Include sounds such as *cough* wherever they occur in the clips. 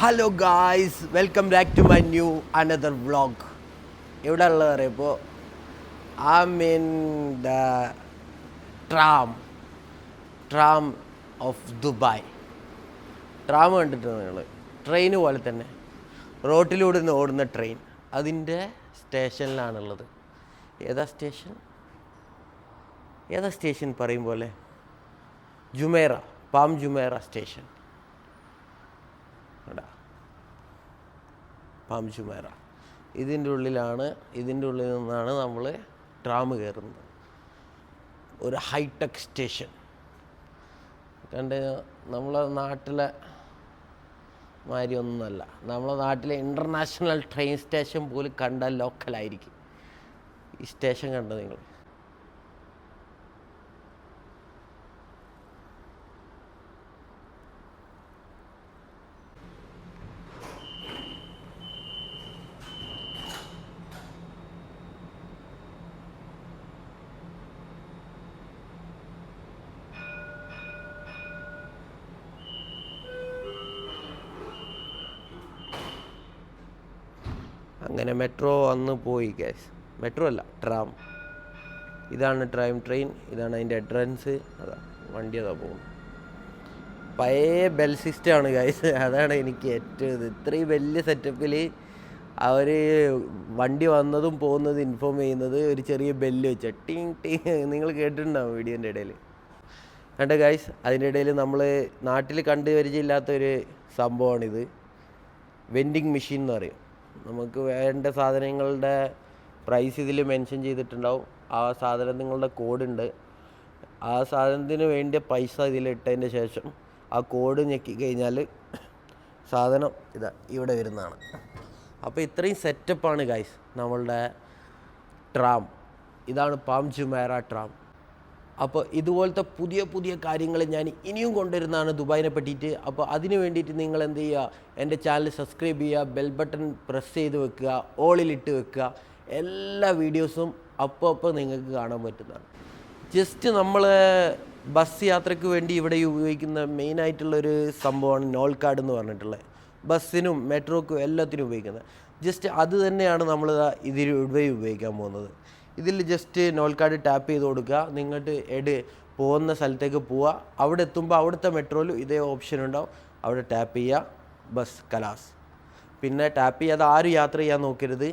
Hello guys welcome back to my new another vlog എവിടെ ഉള്ളത് അറിയപ്പോൾ I mean the tram tram of Dubai tram കണ്ടിട്ടുണ്ട് നിങ്ങൾ train പോലെ തന്നെ. റോട്ടിലൂടെ നിന്ന് ഓടുന്ന ട്രെയിൻ അതിന്റെ സ്റ്റേഷനിലാണുള്ളത്. ഏതാ സ്റ്റേഷൻ? ഏതാ സ്റ്റേഷൻ പറയും പോലെ? ജുമേറ. Palm Jumeirah station. എടാ. പാം ജുമേറ ഇതിന്റെ ഉള്ളിലാണ് ഇതിന്റെ ഉള്ളിൽ നിന്നാണ് നമ്മൾ ട്രാം കയറുന്നത്. ഒരു ഹൈടെക് സ്റ്റേഷൻ. കണ്ട് നമ്മളെ നാട്ടിലെ മാതിരി ഒന്നുമല്ല. നമ്മളെ നാട്ടിലെ ഇന്റർനാഷണൽ ട്രെയിൻ സ്റ്റേഷൻ പോലും കണ്ടാൽ ലോക്കലായിരിക്കും. ഈ സ്റ്റേഷൻ കണ്ടോ നിങ്ങൾ? അങ്ങനെ മെട്രോ വന്ന് പോയി ഗ്യാസ് മെട്രോ അല്ല ട്രാം ഇതാണ് ട്രാം ട്രെയിൻ ഇതാണ് അതിന്റെ എൻട്രൻസ് അതാ വണ്ടി അതാ പോകുന്നു പഴയ ബെൽ സിസ്റ്റം ആണ് ഗൈസ് *laughs* അതാണ് എനിക്ക് ഏറ്റവും ഇത്. ഇത്രയും വലിയ സെറ്റപ്പിൽ അവർ വണ്ടി വന്നതും പോകുന്നതും ഇൻഫോം ചെയ്യുന്നത് ഒരു ചെറിയ ബെല്ല് വെച്ച. ടീങ് ടീങ്. നിങ്ങൾ കേട്ടിട്ടുണ്ടാവും വീഡിയോന്റെ ഇടയിൽ. കണ്ട ഗൈസ് അതിന്റെ ഇടയിൽ നമ്മൾ നാട്ടിൽ കണ്ടുപരിചയമില്ലാത്തൊരു സംഭവമാണിത്. വെൻഡിങ് മെഷീൻ എന്ന് പറയും. നമുക്ക് വേണ്ട സാധനങ്ങളുടെ പ്രൈസ് ഇതിൽ മെൻഷൻ ചെയ്തിട്ടുണ്ടാവും. ആ സാധനം നിങ്ങളുടെ കോഡുണ്ട് ആ സാധനത്തിന് വേണ്ടിയ പൈസ ഇതിലിട്ടതിന്റെ ശേഷം ആ കോഡ് ഞെക്കി കഴിഞ്ഞാൽ സാധനം ഇതാ ഇവിടെ വരുന്നതാണ്. അപ്പോൾ ഇത്രയും സെറ്റപ്പാണ് ഗൈസ് നമ്മളുടെ ട്രാം ഇതാണ് പാം ജുമേറ ട്രാം അപ്പോൾ ഇതുപോലത്തെ പുതിയ പുതിയ കാര്യങ്ങൾ ഞാൻ ഇനിയും കൊണ്ടുവരുന്നതാണ് ദുബായിനെ പറ്റിയിട്ട്. അപ്പോൾ അതിന് വേണ്ടിയിട്ട് നിങ്ങൾ എന്ത് ചെയ്യുക? എന്റെ ചാനൽ സബ്സ്ക്രൈബ് ചെയ്യുക ബെൽ ബട്ടൺ പ്രസ് ചെയ്ത് വെക്കുക ഓളിലിട്ട് വെക്കുക. എല്ലാ വീഡിയോസും അപ്പോൾ അപ്പോൾ നിങ്ങൾക്ക് കാണാൻ പറ്റുന്നതാണ്. ജസ്റ്റ് നമ്മൾ ബസ് യാത്രയ്ക്ക് വേണ്ടി ഇവിടെ ഉപയോഗിക്കുന്ന മെയിനായിട്ടുള്ളൊരു സംഭവമാണ് നോൾ കാർഡ് എന്ന് പറഞ്ഞിട്ടുള്ളത്. ബസ്സിനും മെട്രോക്കും എല്ലാത്തിനും ഉപയോഗിക്കുന്നത്. ജസ്റ്റ് അത് തന്നെയാണ് നമ്മൾ ഇതിൽ ഇവിടെ ഉപയോഗിക്കാൻ പോകുന്നത്. ഇതിൽ ജസ്റ്റ് നോൾ കാർഡ് ടാപ്പ് ചെയ്ത് കൊടുക്കുക. നിങ്ങൾക്ക് എഡ് പോകുന്ന സ്ഥലത്തേക്ക് പോവുക. അവിടെ എത്തുമ്പോൾ അവിടുത്തെ മെട്രോയിലും ഇതേ ഓപ്ഷൻ ഉണ്ടാവും. അവിടെ ടാപ്പ് ചെയ്യുക. ബസ് കലാസ്. പിന്നെ ടാപ്പ് ചെയ്യാതെ ആരും യാത്ര ചെയ്യാൻ നോക്കരുത്.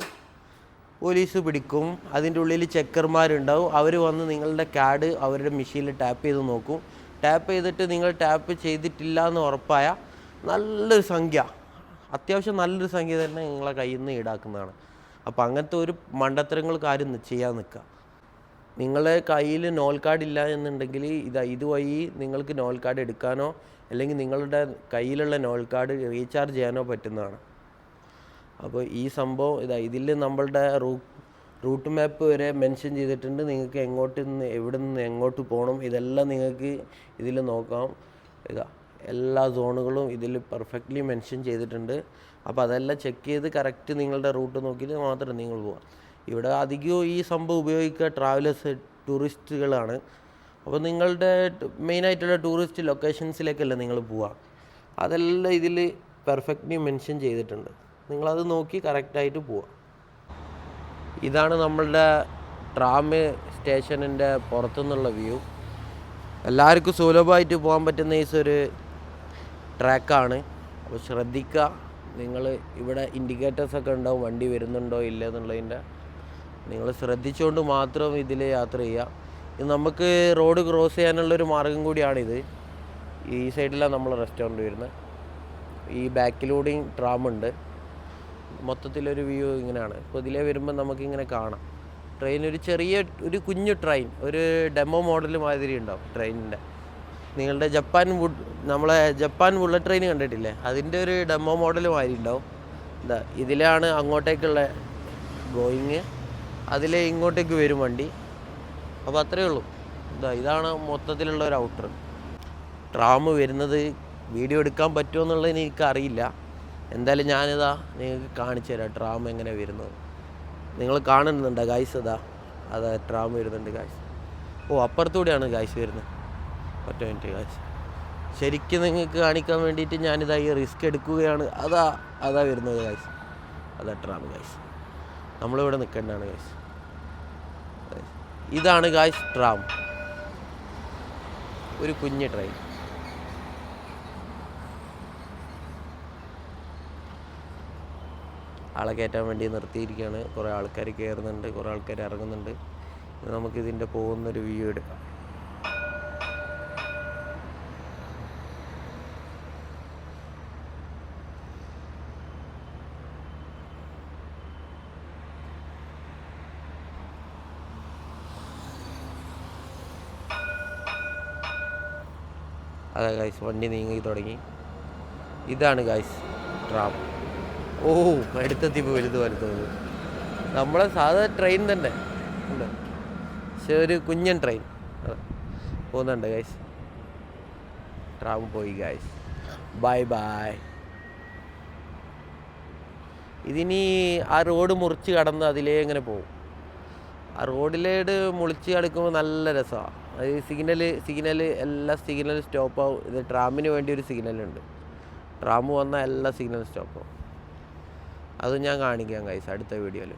പോലീസ് പിടിക്കും. അതിന്റെ ഉള്ളിൽ ചെക്കർമാരുണ്ടാവും. അവർ വന്ന് നിങ്ങളുടെ കാർഡ് അവരുടെ മെഷീനിൽ ടാപ്പ് ചെയ്ത് നോക്കും. ടാപ്പ് ചെയ്തിട്ട് നിങ്ങൾ ടാപ്പ് ചെയ്തിട്ടില്ല എന്ന് ഉറപ്പായ നല്ലൊരു സംഖ്യ. അത്യാവശ്യം നല്ലൊരു സംഖ്യ തന്നെ നിങ്ങളെ കയ്യിൽ നിന്ന് ഈടാക്കുന്നതാണ്. അപ്പോൾ അങ്ങനത്തെ ഒരു മണ്ടത്തരങ്ങൾക്ക് കാര്യം ചെയ്യാൻ നിൽക്കുക. നിങ്ങളെ കയ്യിൽ നോൽ കാർഡ് ഇല്ല എന്നുണ്ടെങ്കിൽ ഇതാ ഇതുവഴി നിങ്ങൾക്ക് നോൽ കാർഡ് എടുക്കാനോ അല്ലെങ്കിൽ നിങ്ങളുടെ കയ്യിലുള്ള നോൽ കാർഡ് റീചാർജ് ചെയ്യാനോ പറ്റുന്നതാണ്. അപ്പോൾ ഈ സംഭവം ഇതാ ഇതിൽ നമ്മളുടെ റൂ റൂട്ട് മാപ്പ് വരെ മെൻഷൻ ചെയ്തിട്ടുണ്ട്. നിങ്ങൾക്ക് എങ്ങോട്ട് നിന്ന് എവിടെ നിന്ന് എങ്ങോട്ട് പോകണം ഇതെല്ലാം നിങ്ങൾക്ക് ഇതിൽ നോക്കാം. ഇതാ എല്ലാ സോണുകളും ഇതിൽ പെർഫെക്റ്റ്ലി മെൻഷൻ ചെയ്തിട്ടുണ്ട്. അപ്പോൾ അതെല്ലാം ചെക്ക് ചെയ്ത് കറക്റ്റ് നിങ്ങളുടെ റൂട്ട് നോക്കിയിട്ട് മാത്രം നിങ്ങൾ പോവാം ഇവിടെ അധികവും ഈ സംഭവം ഉപയോഗിക്കുക ട്രാവലേഴ്സ് ടൂറിസ്റ്റുകളാണ്. അപ്പോൾ നിങ്ങളുടെ മെയിനായിട്ടുള്ള ടൂറിസ്റ്റ് ലൊക്കേഷൻസിലേക്കല്ല നിങ്ങൾ പോവുക. അതെല്ലാം ഇതിൽ പെർഫെക്റ്റ്ലി മെൻഷൻ ചെയ്തിട്ടുണ്ട്. നിങ്ങളത് നോക്കി കറക്റ്റായിട്ട് പോവുക. ഇതാണ് നമ്മളുടെ ട്രാം സ്റ്റേഷനിന്റെ പുറത്തുനിന്നുള്ള വ്യൂ. എല്ലാവർക്കും സുലഭമായിട്ട് പോകാൻ പറ്റുന്ന ഈസ് ഒരു ട്രാക്കാണ് അപ്പോൾ ശ്രദ്ധിക്കുക നിങ്ങൾ ഇവിടെ ഇൻഡിക്കേറ്റേഴ്സൊക്കെ ഉണ്ടാവും വണ്ടി വരുന്നുണ്ടോ ഇല്ല എന്നുള്ളതിന്റെ. നിങ്ങൾ ശ്രദ്ധിച്ചുകൊണ്ട് മാത്രം ഇതിൽ യാത്ര ചെയ്യുക. ഇത് നമുക്ക് റോഡ് ക്രോസ് ചെയ്യാനുള്ളൊരു മാർഗം കൂടിയാണിത്. ഈ സൈഡിലാണ് നമ്മൾ റെസ്റ്റോറന്റ് വരുന്നത് ഈ ബാക്കിലൂടെയും ട്രാമുണ്ട് മൊത്തത്തിലൊരു വ്യൂ ഇങ്ങനെയാണ്. അപ്പോൾ ഇതിലേ വരുമ്പോൾ നമുക്കിങ്ങനെ കാണാം. ട്രെയിൻ ഒരു ചെറിയ ഒരു കുഞ്ഞു ട്രെയിൻ ഒരു ഡെമോ മോഡൽ മാതിരി ഉണ്ടാവും ട്രെയിനിന്റെ നിങ്ങളുടെ ജപ്പാൻ വുഡ് നമ്മളെ ജപ്പാൻ ബുള്ളറ്റ് ട്രെയിൻ കണ്ടിട്ടില്ലേ? അതിന്റെ ഒരു ഡെമോ മോഡൽ മാതിരി ഉണ്ടാവും. എന്താ ഇതിലാണ് അങ്ങോട്ടേക്കുള്ള ഗോയിങ് അതിലെ ഇങ്ങോട്ടേക്ക് വരും വണ്ടി. അപ്പോൾ അത്രയേ ഉള്ളൂ. ഇതാ ഇതാണ് മൊത്തത്തിലുള്ള ഒരു ഔട്ടർ ട്രാം വരുന്നത് വീഡിയോ എടുക്കാൻ പറ്റുമോ എന്നുള്ളത് എനിക്ക് അറിയില്ല എന്തായാലും ഞാനിതാ നിങ്ങൾക്ക് കാണിച്ചു തരാം ട്രാം എങ്ങനെ വരുന്നത്. നിങ്ങൾ കാണുന്നുണ്ടോ ഗായ്സ് ഇതാ അതാ ട്രാം വരുന്നുണ്ട് ഗായ്സ് ഓ അപ്പുറത്തൂടെയാണ് ഗായ്സ് വരുന്നത്. ഒറ്റ മിനിറ്റ് കാശ് ശരിക്കും നിങ്ങൾക്ക് കാണിക്കാൻ വേണ്ടിയിട്ട് ഞാനിതാ ഈ റിസ്ക് എടുക്കുകയാണ്. അതാ അതാ വരുന്നത് കാശ് അതാ ട്രാം കാശ് നമ്മളിവിടെ നിൽക്കേണ്ടതാണ് കാശ് ഇതാണ് കാശ് ട്രാം ഒരു കുഞ്ഞ് ട്രെയിൻ ആളെ കയറ്റാൻ വേണ്ടി നിർത്തിയിരിക്കുകയാണ്. കുറേ ആൾക്കാർ കയറുന്നുണ്ട് കുറേ ആൾക്കാർ ഇറങ്ങുന്നുണ്ട്. നമുക്കിതിന്റെ പോകുന്നൊരു വ്യൂ എടുക്കാം. അതെ ഗൈസ് വണ്ടി നീങ്ങി തുടങ്ങി. ഇതാണ് ഗൈസ് ട്രാം ഓ അടുത്തെത്തിപ്പോൾ വലുത് വലുത് നമ്മളെ സാധാ ട്രെയിൻ തന്നെ. ഉണ്ട്. പക്ഷെ ഒരു കുഞ്ഞൻ ട്രെയിൻ പോകുന്നുണ്ട് ഗൈസ് ട്രാം പോയി ഗൈസ് ബൈ ബൈ ഇതിനി ആ റോഡ് മുറിച്ച് കടന്ന് അതിലേ ഇങ്ങനെ പോകും. ആ റോഡിലേട് മുളിച്ച് കടക്കുമ്പോൾ നല്ല രസമാണ് അത് സിഗ്നൽ സിഗ്നൽ എല്ലാ സിഗ്നലും സ്റ്റോപ്പ് ആവും. ഇത് ട്രാമിന് വേണ്ടി ഒരു സിഗ്നലുണ്ട് ട്രാം വന്നാൽ എല്ലാ സിഗ്നലും സ്റ്റോപ്പ് ആവും. അത് ഞാൻ കാണിക്കാം കൈസ് അടുത്ത വീഡിയോയിൽ